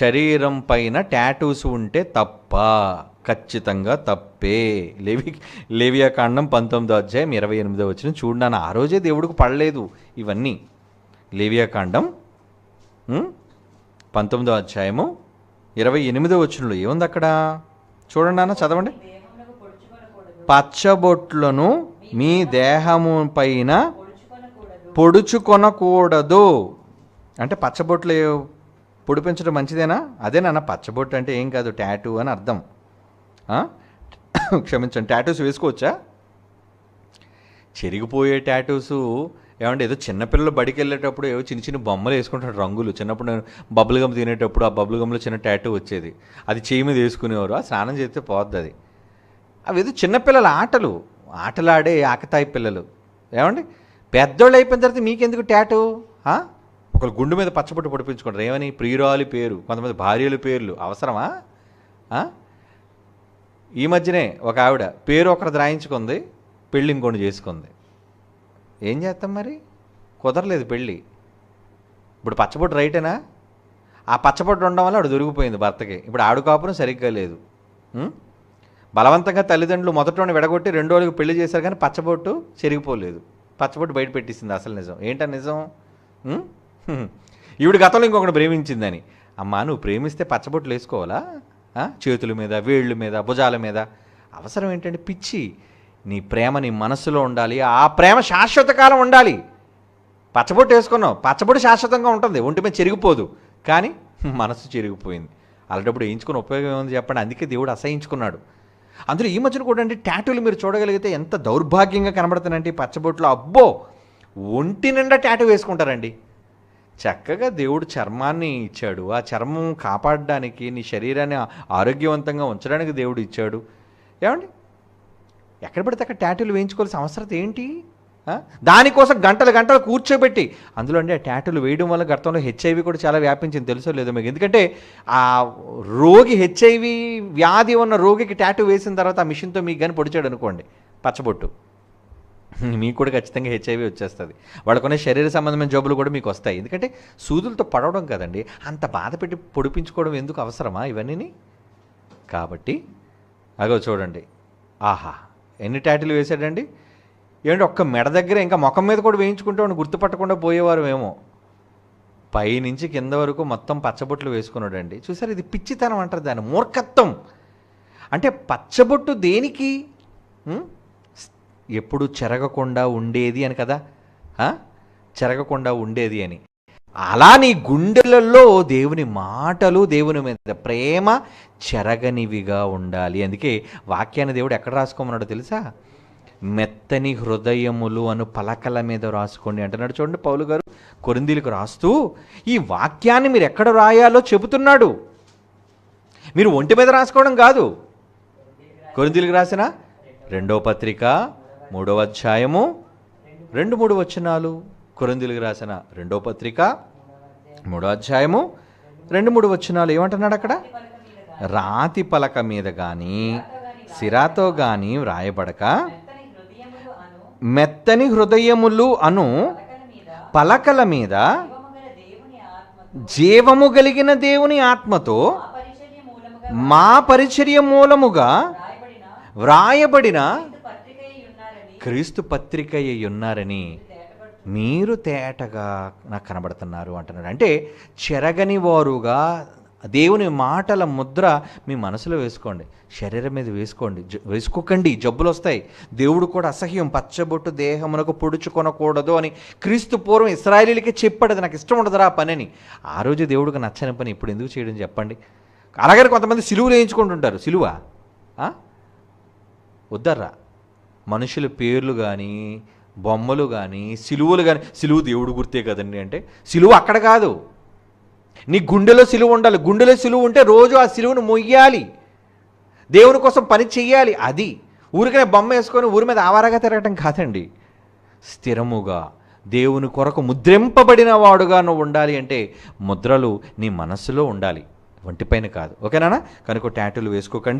శరీరం పైన టాటూస్ ఉంటే తప్ప? ఖచ్చితంగా తప్పే. లేవి లేవియా కాండం పంతొమ్మిదో అధ్యాయం ఇరవై ఎనిమిదో వచ్చిన చూడన్నాను ఆ రోజే దేవుడికి పడలేదు ఇవన్నీ. లేవియా కాండం పంతొమ్మిదో అధ్యాయము ఇరవై ఎనిమిదో వచ్చినలో ఏముంది అక్కడ? చూడండి అన్న చదవండి. పచ్చబొట్లను మీ దేహము పైన పొడుచుకొనకూడదు. పొడుచుకొనకూడదు అంటే పచ్చబొట్లు పొడిపించడం మంచిదేనా? అదేనా పచ్చబొట్టు అంటే ఏం కాదు ట్యాటూ అని అర్థం. క్షమించండి ట్యాటూస్ వేసుకోవచ్చా? చెరిగిపోయే ట్యాటూస్ ఏమంటే ఏదో చిన్నపిల్లలు బడికి వెళ్ళేటప్పుడు ఏవో చిన్న చిన్న బొమ్మలు వేసుకుంటాడు రంగులు. చిన్నప్పుడు నేను బబుల్ గమ్ తినేటప్పుడు ఆ బబుల్ గమ్లో చిన్న ట్యాటూ వచ్చేది. అది చేయి మీద వేసుకునేవారు. ఆ స్నానం చేస్తే పోద్ది అది. అవి ఏదో చిన్నపిల్లల ఆటలు. ఆటలాడే ఆకతాయి పిల్లలు. ఏమండి? పెద్దోళ్ళు అయిపోయిన తర్వాత మీకెందుకు ట్యాటూ ఒకరు గుండు మీద పచ్చబొట్టు పొడిపించుకుంటారు. ఏమని? ప్రియురాలి పేరు. కొంతమంది భార్యల పేర్లు. అవసరమా? ఈ మధ్యనే ఒక ఆవిడ పేరు ఒకరు రాయించుకుంది పెళ్ళి ఇంకోటి చేసుకుంది. ఏం చేస్తాం మరి? కుదరలేదు పెళ్ళి ఇప్పుడు పచ్చబొట్టు రైటేనా? ఆ పచ్చబొట్టు ఉండడం వల్ల ఆవిడ దొరికిపోయింది భర్తకి. ఇప్పుడు ఆడు కాపురం సరిగ్గా లేదు. బలవంతంగా తల్లిదండ్రులు మొదటోని విడగొట్టి రెండో వాళ్ళకి పెళ్ళి చేశారు కానీ పచ్చబొట్టు చెరిగిపోలేదు. పచ్చబొట్టు బయట పెట్టేసింది అసలు నిజం. ఏంటా నిజం? ఈవిడ గతంలో ఇంకొకటి ప్రేమించిందని. అమ్మా నువ్వు ప్రేమిస్తే పచ్చబొట్లు వేసుకోవాలా? చేతుల మీద వేళ్ళ మీద భుజాల మీద. అవసరం ఏంటంటే పిచ్చి. నీ ప్రేమ నీ మనసులో ఉండాలి. ఆ ప్రేమ శాశ్వత కాలం ఉండాలి. పచ్చబొట్టు వేసుకున్నావు. పచ్చబొట్టు శాశ్వతంగా ఉంటుంది. ఒంటి మీద చెరిగిపోదు. కానీ మనసు చెరిగిపోయింది. అలాంటప్పుడు వేయించుకుని ఉపయోగం ఏముంది చెప్పండి? అందుకే దేవుడు అసహించుకున్నాడు. అందులో ఈ మధ్యన కూడా అండి ట్యాటూలు మీరు చూడగలిగితే ఎంత దౌర్భాగ్యంగా కనబడుతున్నాయంటే పచ్చబొట్లు. అబ్బో! ఒంటి నిండా టాటూ వేసుకుంటారండి. చక్కగా దేవుడు చర్మాన్ని ఇచ్చాడు. ఆ చర్మం కాపాడడానికి నీ శరీరాన్ని ఆరోగ్యవంతంగా ఉంచడానికి దేవుడు ఇచ్చాడు. ఏమండి? ఎక్కడ పడితే అక్కడ ట్యాటూలు వేయించుకోవాల్సిన అవసరం ఏంటి? దానికోసం గంటలు గంటలు కూర్చోబెట్టి అందులో అండి ఆ ట్యాటూలు వేయడం వల్ల గతంలో హెచ్ఐవి కూడా చాలా వ్యాపించింది తెలుసో లేదో మీకు? ఎందుకంటే ఆ రోగి హెచ్ఐవి వ్యాధి ఉన్న రోగికి ట్యాటూ వేసిన తర్వాత ఆ మిషన్తో మీకు కానీ పొడిచాడు అనుకోండి పచ్చబొట్టు. మీకు కూడా ఖచ్చితంగా హెచ్ఐవి వచ్చేస్తుంది. వాళ్ళకున్న శరీర సంబంధమైన జబ్బులు కూడా మీకు వస్తాయి. ఎందుకంటే సూదులతో పడవడం కదండి అంత బాధ పెట్టి పొడిపించుకోవడం ఎందుకు అవసరమా ఇవన్నీ కాబట్టి అగో చూడండి. ఆహా ఎన్ని టాటిల్ వేసాడండి ఏంటి ఒక్క మెడ దగ్గర ఇంకా ముఖం మీద కూడా వేయించుకుంటే వాడిని గుర్తుపట్టకుండా పోయేవారు ఏమో పైనుంచి కింద వరకు మొత్తం పచ్చబొట్లు వేసుకున్నాడండి. చూసారు ఇది పిచ్చితనం అంటారు దాన్ని మూర్ఖత్వం. అంటే పచ్చబొట్టు దేనికి? ఎప్పుడు చెరగకుండా ఉండేది అని కదా? చెరగకుండా ఉండేది అని. అలా నీ గుండెలలో దేవుని మాటలు దేవుని మీద ప్రేమ చెరగనివిగా ఉండాలి. అందుకే వాక్యాన్ని దేవుడు ఎక్కడ రాసుకోమన్నాడో తెలుసా? మెత్తని హృదయములు అను పలకల మీద రాసుకోండి అంటున్నాడు చూడండి పౌలు గారు కొరిందీలకు రాస్తూ ఈ వాక్యాన్ని మీరు ఎక్కడ రాయాలో చెబుతున్నాడు. మీరు ఒంటి మీద రాసుకోవడం కాదు. కొరిందీలకు రాసిన రెండో పత్రిక మూడవ అధ్యాయము రెండు మూడు వచనాలు. కురందిలుగు రాసిన రెండో పత్రిక మూడో అధ్యాయము రెండు మూడు వచనాలు. ఏమంటున్నాడు అక్కడ? రాతి పలక మీద కానీ సిరాతో కానీ వ్రాయబడక మెత్తని హృదయములు అను పలకల మీద జీవము కలిగిన దేవుని ఆత్మతో మా పరిచర్య మూలముగా వ్రాయబడిన క్రీస్తు పత్రిక అయి ఉన్నారని క్రీస్తు పత్రిక అయి ఉన్నారని మీరు తేటగా నాకు కనబడుతున్నారు అంటున్నాడు. అంటే చెరగని వారుగా దేవుని మాటల ముద్ర మీ మనసులో వేసుకోండి. శరీరం మీద వేసుకోండి. జ- వేసుకోకండి. జబ్బులు వస్తాయి. దేవుడు కూడా అసహ్యం పచ్చబొట్టు దేహమునకు పొడుచుకొనకూడదు అని క్రీస్తు పూర్వం ఇస్రాయలీలకి చెప్పాడు. నాకు ఇష్టం ఉండదురా ఆ పని అని ఆ రోజు దేవుడికి నచ్చని పని ఇప్పుడు ఎందుకు చేయడం చెప్పండి. అలాగే కొంతమంది సిలువలు వేయించుకుంటుంటారు. సిలువ? వద్దర్రా? మనుషుల పేర్లు కానీ బొమ్మలు కానీ సిలువలు కానీ సిలువు దేవుడు గుర్తే కదండి అంటే సిలువ అక్కడ కాదు. నీ గుండెలో సిలువ ఉండాలి. గుండెలో సిలువ ఉంటే రోజు ఆ సిలువను మొయ్యాలి. దేవుని కోసం పని చెయ్యాలి. అది ఊరికనే బొమ్మ వేసుకొని ఊరి మీద ఆవారగా తిరగటం కాదండి. స్థిరముగా దేవుని కొరకు ముద్రింపబడిన వాడుగా నువ్వు ఉండాలి అంటే ముద్రలు నీ మనస్సులో ఉండాలి. ఒంటిపైన కాదు. ఓకేనా? కనుక ట్యాటూలు వేసుకోకండి.